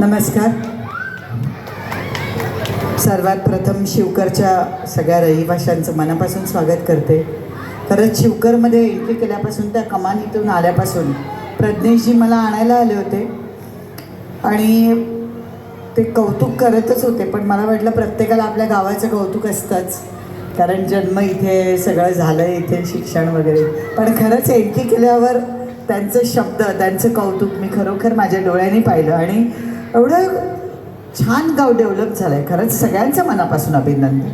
नमस्कार. सर्वात प्रथम शिवकरच्या सगळ्या रहिवाशांचं मनापासून स्वागत करते. खरंच शिवकरमध्ये एंट्री केल्यापासून त्या कमानीतून आल्यापासून प्रज्ञेशजी मला आणायला आले होते. आणि ते कौतुक करतच होते पण मला वाटलं प्रत्येकाला आपल्या गावाचं कौतुक असतंच. कारण जन्म इथे सगळं झालं इथे शिक्षण वगैरे. पण खरंच एंट्री केल्यावर त्यांचं शब्द त्यांचं कौतुक मी खरोखर माझ्या डोळ्यांनी पाहिलं. आणि एवढं छान गाव डेव्हलप झालं आहे खरंच सगळ्यांचं मनापासून अभिनंदन.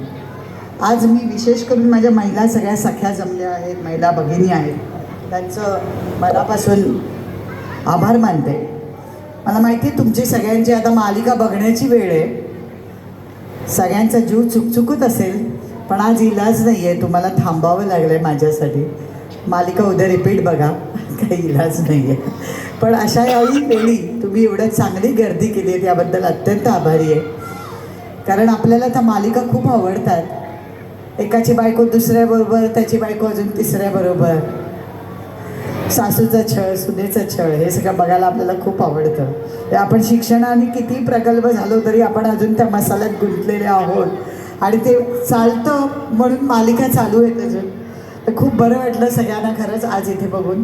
आज मी विशेष करून माझ्या महिला सगळ्या सख्या जमल्या आहेत महिला भगिनी आहेत. त्यांचं मनापासून आभार मानते. मला माहिती आहे तुमची सगळ्यांची आता मालिका बघण्याची वेळ आहे. सगळ्यांचा जीव चुकचुकत असेल पण आज इलाज नाही आहे तुम्हाला थांबावं लागलं आहे माझ्यासाठी. मालिका उद्या रिपीट बघा. काही इलाज नाही आहे पण अशा याही वेळी तुम्ही एवढं चांगली गर्दी केली आहे त्याबद्दल अत्यंत आभारी आहे. कारण आपल्याला त्या मालिका खूप आवडतात. एकाची बायको दुसऱ्याबरोबर त्याची बायको अजून तिसऱ्याबरोबर. सासूचा छळ सुनेचा छळ हे सगळं बघायला आपल्याला खूप आवडतं. ते आपण शिक्षणाने किती प्रगल्भ झालो तरी आपण अजून त्या मसाल्यात गुंतलेले आहोत. आणि ते चालतं म्हणून मालिका चालू आहे अजून. तर खूप बरं वाटलं सगळ्यांना खरंच आज इथे बघून.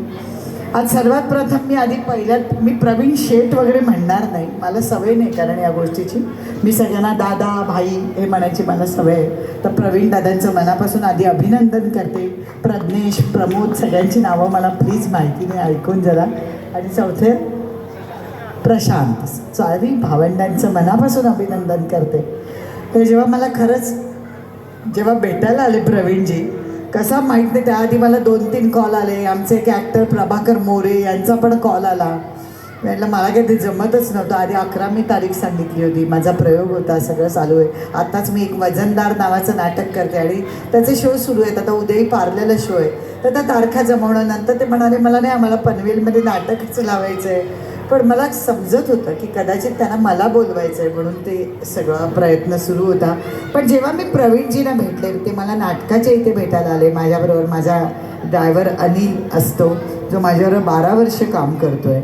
आज सर्वात प्रथम मी आधी पहिल्यात मी प्रवीण शेठ वगैरे म्हणणार नाही. मला सवय नाही कारण या गोष्टीची. मी सगळ्यांना दादा भाई हे म्हणायची मला सवय आहे. तर प्रवीण दादांचं मनापासून आधी अभिनंदन करते. प्रज्ञेश प्रमोद सगळ्यांची नावं मला प्लीज माहिती नाही ऐकून जरा. आणि चौथे प्रशांत. चारी भावंडांचं मनापासून अभिनंदन करते. तर जेव्हा मला खरंच जेव्हा भेटायला आले प्रवीणजी कसा माहीत नाही त्याआधी मला दोन तीन कॉल आले. आमचे एक ॲक्टर प्रभाकर मोरे यांचा पण कॉल आला. म्हटलं मला काही ते जमतच नव्हतं. आधी अकरा मी तारीख सांगितली होती. माझा प्रयोग होता सगळं चालू आहे. आत्ताच मी एक वजनदार नावाचं नाटक करते आणि त्याचे शो सुरू आहेत. आता उद्याही पारलेला शो आहे. तर त्या तारखा जमवणं नंतर ते म्हणाले मला नाही आम्हाला पनवेलमध्ये नाटकच लावायचं आहे पण मला समजत होतं की कदाचित त्यांना मला बोलवायचं आहे म्हणून ते सगळा प्रयत्न सुरू होता. पण जेव्हा मी प्रवीणजींना भेटले ते मला नाटकाच्या इथे भेटायला आले. माझ्याबरोबर माझा ड्रायव्हर अनिल असतो जो माझ्याबरोबर बारा वर्ष काम करतो आहे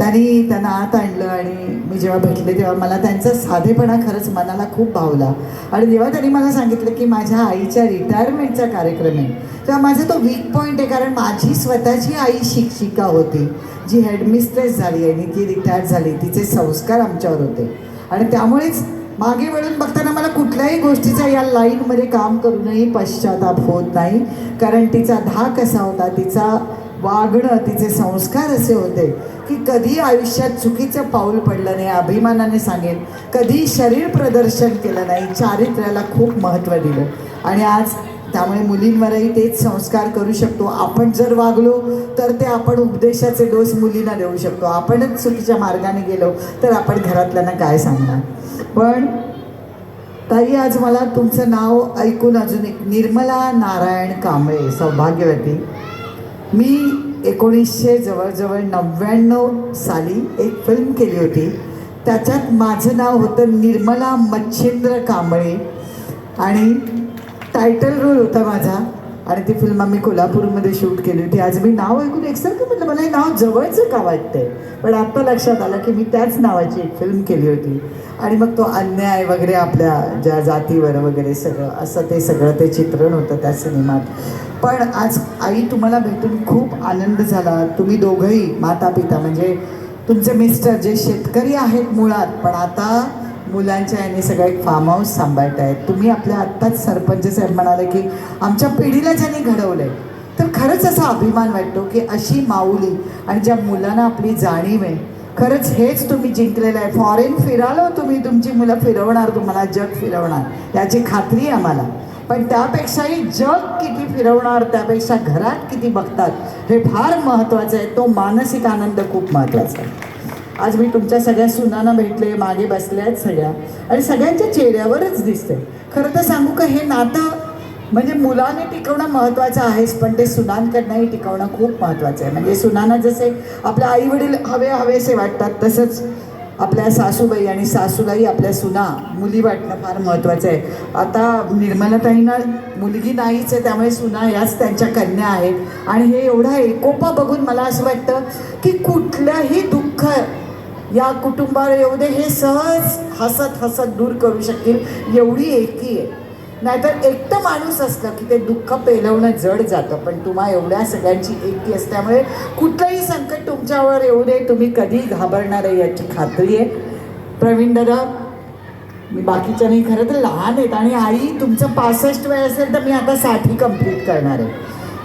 त्यांनी त्यांना आत आणलं आणि मी जेव्हा भेटले तेव्हा मला त्यांचा साधेपणा खरंच मनाला खूप भावला. आणि जेव्हा त्यांनी मला सांगितलं की माझ्या आईच्या रिटायरमेंटचा कार्यक्रम आहे तेव्हा माझा तो वीक पॉईंट आहे कारण माझी स्वतःची आई शिक्षिका होती. जी हेडमिस्ट्रेस झाली आणि ती रिटायर झाली तिचे संस्कार आमच्यावर होते. आणि त्यामुळेच मागे वळून बघताना मला कुठल्याही गोष्टीचा या लाईनमध्ये काम करूनही पश्चाताप होत नाही. कारण तिचा धाक असा होता तिचा वागणं तिचे संस्कार असे होते. की कधी आयुष्यात चुकीचं पाऊल पडलं नाही अभिमानाने सांगेन कधी शरीर प्रदर्शन केलं नाही चारित्र्याला खूप महत्त्व दिलं. आणि आज त्यामुळे मुलींवरही तेच संस्कार करू शकतो. आपण जर वागलो तर ते आपण उपदेशाचे डोस मुलींना देऊ शकतो. आपणच चुकीच्या मार्गाने गेलो तर आपण घरातल्यांना काय सांगणार? पण ताई आज मला तुमचं नाव ऐकून अजून एक निर्मला नारायण कांबळे सौभाग्यवती. मी एकोणीसशे जवळजवळ नव्याण्णव साली एक फिल्म केली होती. त्याच्यात माझं नाव होतं निर्मला मच्छिंद्र कांबळे आणि टायटल रोल होता माझा. आणि ती फिल्म आम्ही कोल्हापूरमध्ये शूट केली होती. आज मी नाव ऐकून एकसारखं म्हटलं मला हे नाव जवळचं का वाटतंय? पण आत्ता लक्षात आलं की मी त्याच नावाची एक फिल्म केली होती. आणि मग तो अन्याय वगैरे आपल्या ज्या जातीवर वगैरे सगळं असं ते सगळं ते चित्रण होतं त्या सिनेमात पण आज आई तुम्हाला भेटून खूप आनंद झाला. तुम्ही दोघंही माता पिता म्हणजे तुमचे मिस्टर जे शेतकरी आहेत मुळात पण आता मुलांच्या यांनी सगळं एक फार्म हाऊस सांभाळत आहेत तुम्ही आपल्या आत्ताच सरपंच साहेब म्हणाले की आमच्या पिढीला ज्यांनी घडवलं आहे तर खरंच असा अभिमान वाटतो की अशी माऊली आणि ज्या मुलांना आपली जाणीव आहे खरंच हेच तुम्ही जिंकलेलं आहे. फॉरेन फिरालो तुम्ही तुमची मुलं फिरवणार तुम्हाला जग फिरवणार. याची खात्री आहे आम्हाला. पण त्यापेक्षाही जग किती फिरवणार त्यापेक्षा घरात किती बघतात हे फार महत्त्वाचं आहे. तो मानसिक आनंद खूप महत्त्वाचा आहे. आज मी तुमच्या सगळ्या सुनांना भेटले मागे बसल्या आहेत सगळ्या. आणि सगळ्यांच्या चेहऱ्यावरच दिसते खरं तर सांगू का हे नातं म्हणजे मुलाने टिकवणं महत्त्वाचं आहेच पण ते सुनांकडनंही टिकवणं खूप महत्त्वाचं आहे. म्हणजे सुनांना जसे आपल्या आई वडील हवे हवेसे वाटतात तसंच आपल्या सासूबाई आणि सासूलाही आपल्या सुना मुली वाटणं फार महत्त्वाचं आहे. आता निर्मलाताईंना मुलगी नाहीच आहे त्यामुळे सुना याच त्यांच्या कन्या आहेत. आणि हे एवढा एकोपा बघून मला असं वाटतं की कुठल्याही दुःख या कुटुंबावर येऊ दे हे सहज हसत हसत दूर करू शकतील एवढी एकी आहे. नाहीतर एकटं माणूस असलं की ते दुःख पेलवणं जड जातं. पण तुम्हा एवढ्या सगळ्यांची एकटी असल्यामुळे कुठलंही संकट तुमच्यावर येऊ दे तुम्ही कधी घाबरणार आहे याची खात्री आहे. प्रवीण दादा मी बाकीच्या नाही खरं तर लहान आहेत आणि आई तुमचं पासष्ट वय असेल तर मी आता साठी कंप्लीट करणार आहे.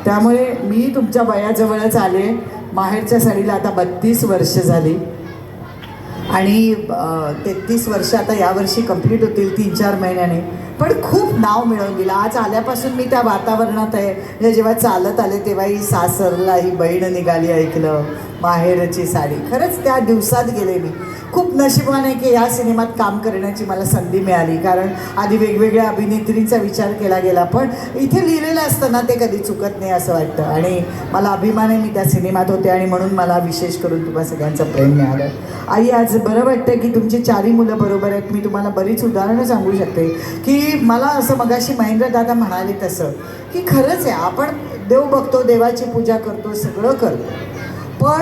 त्यामुळे मी तुमच्या वयाजवळच आले माहेरच्या साडीला आता बत्तीस वर्ष झाली. आणि तेहतीस वर्ष आता यावर्षी कंप्लीट होतील तीन चार महिन्याने. पण खूप नाव मिळवून दिलं. आज आल्यापासून मी त्या वातावरणात आहे. म्हणजे जेव्हा चालत आले तेव्हा ही सासरला ही बहीण निघाली ऐकलं माहेरची साडी. खरंच त्या दिवसात गेले मी. खूप नशिबाने की या सिनेमात काम करण्याची मला संधी मिळाली. कारण आधी वेगवेगळ्या अभिनेत्रींचा विचार केला गेला पण इथे लिहिलेलं असताना ते कधी चुकत नाही असं वाटतं. आणि मला अभिमान आहे मी त्या सिनेमात होते आणि म्हणून मला विशेष करून तुम्हा सगळ्यांचं प्रेम मिळालं. आई आज बरं वाटतं की तुमची चारही मुलं बरोबर आहेत. मी तुम्हाला बरीच उदाहरणं सांगू शकते. की मला असं मगाशी महेंद्र दादा म्हणाले तसं की खरंच आहे आपण देव बघतो देवाची पूजा करतो सगळं करतो. पण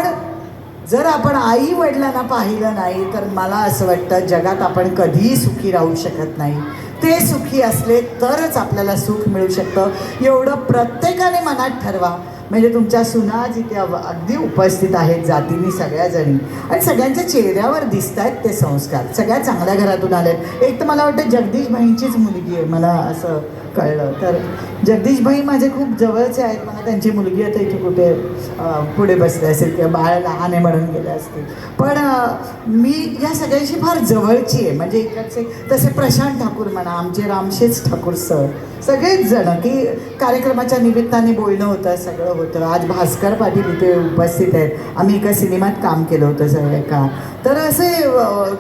जर आपण आई वडिलांना पाहिलं नाही तर मला असं वाटतं जगात आपण कधीही सुखी राहू शकत नाही. ते सुखी असले तरच आपल्याला सुख मिळू शकतं. एवढं प्रत्येकाने मनात ठरवा. म्हणजे तुमच्या सुना जिथे अगदी उपस्थित आहेत जातीने सगळ्याजणी आणि सगळ्यांच्या चेहऱ्यावर दिसत आहेत ते संस्कार. सगळ्या चांगल्या घरातून आले आहेत एक तर मला वाटतं जगदीश भाईंचीच मुलगी आहे मला असं कळलं. तर जगदीशभाई माझे खूप जवळचे आहेत. मला त्यांची मुलगी आता इथे कुठे पुढे बसले असेल किंवा बाळ लहान आहे म्हणून गेले असतील. पण मी या सगळ्यांशी फार जवळची आहे. म्हणजे इकडचे तसे प्रशांत ठाकूर म्हणा आमचे रामशेज ठाकूर सर सगळेच जण की कार्यक्रमाच्या निमित्ताने बोलणं होतं सगळं होतं. आज भास्कर पाटील इथे उपस्थित आहेत. आम्ही एका सिनेमात काम केलं होतं सगळं का तर असे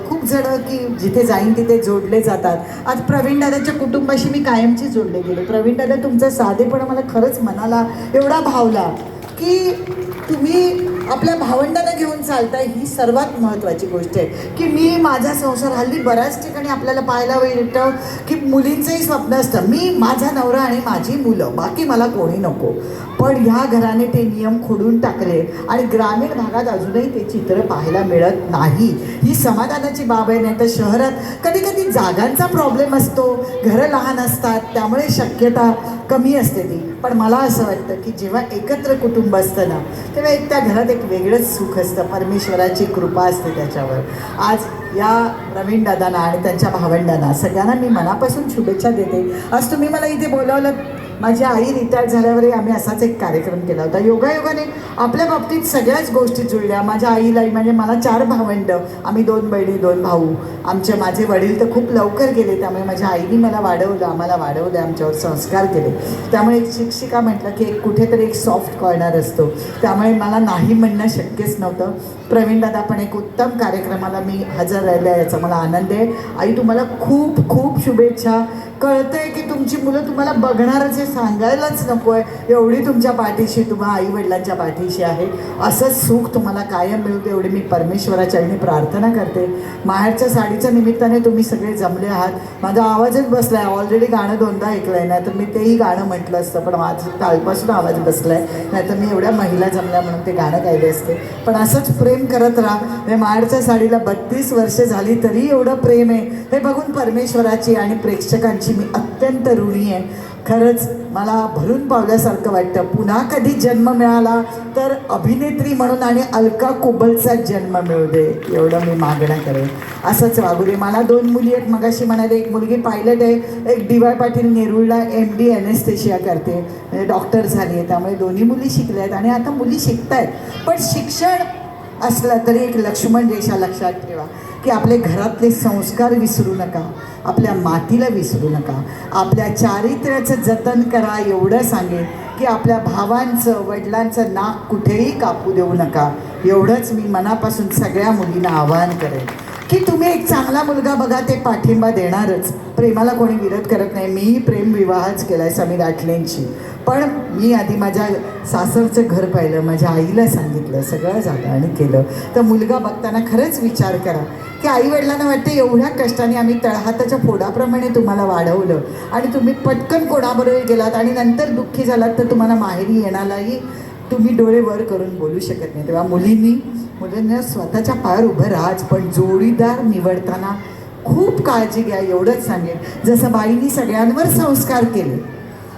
खूप जण की जिथे जाईन तिथे जोडले जातात. आज प्रवीण दादाच्या कुटुंबाशी मी कायमची जोडले गेले. प्रवीण दादा तुमचा साधेपणा मला खरंच मनाला एवढा भावला की तुम्ही आपल्या भावंडांना घेऊन चालताय ही सर्वात महत्त्वाची गोष्ट आहे. की मी माझा संसार हल्ली बऱ्याच ठिकाणी आपल्याला पाहायला मिळतं की मुलींचंही स्वप्न असतं. मी माझा नवरा आणि माझी मुलं बाकी मला कोणी नको. पण ह्या घराने ते नियम खोडून टाकले. आणि ग्रामीण भागात अजूनही ते चित्र पाहायला मिळत नाही. ही समाधानाची बाब आहे नाही तर शहरात कधी कधी जागांचा प्रॉब्लेम असतो. घरं लहान असतात त्यामुळे शक्यता कमी असते ती. पण मला असं वाटतं की जेव्हा एकत्र कुटुंब असतं ना तेव्हा एक त्या घरात एक वेगळंच सुख असतं. परमेश्वराची कृपा असते त्याच्यावर. आज या प्रवीण दादांना आणि त्यांच्या भावंडांना सगळ्यांना मी मनापासून शुभेच्छा देते. आज तुम्ही मला इथे बोलावलं माझी आई रिटायर झाल्यावरही आम्ही असाच एक कार्यक्रम केला होता. योगायोगाने आपल्या बाबतीत सगळ्याच गोष्टी जुळल्या. माझ्या आईलाही म्हणजे मला चार भावंड आम्ही दोन बहिणी दोन भाऊ. आमचे माझे वडील तर खूप लवकर गेले त्यामुळे माझ्या आईने मला वाढवलं आम्हाला वाढवलं आमच्यावर संस्कार केले. त्यामुळे एक शिक्षिका म्हटलं की एक कुठेतरी एक सॉफ्ट कॉर्नर असतो. त्यामुळे मला नाही म्हणणं शक्यच नव्हतं. प्रवीण दादा पण एक उत्तम कार्यक्रमाला मी हजर राहिल्या आहे याचा मला आनंद आहे. आई तुम्हाला खूप खूप शुभेच्छा. कळतंय की तुमची मुलं तुम्हाला बघणारच हे सांगायलाच नको आहे एवढी तुमच्या पाठीशी तुम्हा आई वडिलांच्या पाठीशी आहे. असंच सुख तुम्हाला कायम मिळू दे एवढी मी परमेश्वराच्या आईने प्रार्थना करते. माहेरच्या साडीच्या निमित्ताने तुम्ही सगळे जमले आहात. माझा आवाजच बसला आहे ऑलरेडी गाणं दोनदा ऐकलं आहे नाही तर मी तेही गाणं म्हटलं असतं पण माझं कालपासून आवाज बसला आहे नाही तर मी एवढ्या महिला जमल्या म्हणून ते गाणं गायले असते. पण असंच प्रेम करत राहा. हे माहेरच्या साडीला बत्तीस वर्ष झाली तरी एवढं प्रेम आहे. हे बघून परमेश्वराची आणि प्रेक्षकांची मी अत्यंत ऋणी आहे. खरंच मला भरून पावल्यासारखं वाटतं. पुन्हा कधी जन्म मिळाला तर अभिनेत्री म्हणून आणि अलका कुबलचा जन्म मिळू दे एवढं मी मागणं करेन. असंच वागू दे. मला दोन मुली आहेत. मगाशी म्हणाले एक मुलगी पायलट आहे एक डी वाय पाटील नेरुळला एम डी एनेस्थेशिया करते. म्हणजे डॉक्टर झाली आहे. त्यामुळे दोन्ही मुली शिकल्या आहेत आणि आता मुली शिकत आहेत पण शिक्षण असलं तरी एक लक्ष्मण रेषा लक्षात ठेवा. की आपले घरातले संस्कार विसरू नका आपल्या मातीला विसरू नका. आपल्या चारित्र्याचं जतन करा एवढं सांगेन की आपल्या भावांचं वडिलांचं नाक कुठेही कापू देऊ नका. एवढंच मी मनापासून सगळ्या मुलींना आवाहन करेन. की तुम्ही एक चांगला मुलगा बघा ते पाठिंबा देणारच. प्रेमाला कोणी विरोध करत नाही. मीही प्रेमविवाहच केला आहे समीर आठलेंशी पण मी आधी माझ्या सासरचं घर पाहिलं माझ्या आईला सांगितलं सगळं झालं आणि केलं. तर मुलगा बघताना खरंच विचार करा की आई वडिलांना एवढ्या कष्टाने आम्ही तळहाताच्या फोडाप्रमाणे तुम्हाला वाढवलं आणि तुम्ही पटकन कोणाबरोबर गेलात आणि नंतर दुःखी झालात तर तुम्हाला माहेरी येण्यालाही तुम्ही डोळे वर करून बोलू शकत नाही. तेव्हा मुलींनी मुलींना स्वतःच्या पायावर उभं राहाच पण जोडीदार निवडताना खूप काळजी घ्या एवढंच सांगेन. जसं बाईंनी सगळ्यांवर संस्कार केले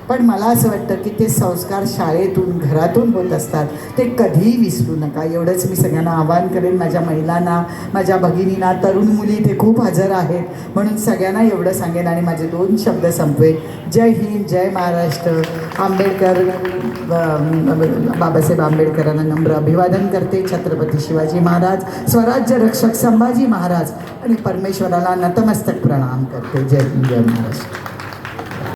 पण मला असं वाटतं की ते संस्कार शाळेतून घरातून होत असतात. ते कधीही विसरू नका. एवढंच मी सगळ्यांना आवाहन करेन. माझ्या महिलांना माझ्या भगिनींना तरुण मुली इथे खूप हजर आहेत. म्हणून सगळ्यांना एवढं सांगेन आणि माझे दोन शब्द संपवेन जय हिंद जय महाराष्ट्र. आंबेडकर बाबासाहेब आंबेडकरांना नम्र अभिवादन करते. छत्रपती शिवाजी महाराज स्वराज्य रक्षक संभाजी महाराज आणि परमेश्वराला नतमस्तक प्रणाम करते. जय हिंद जय महाराष्ट्र.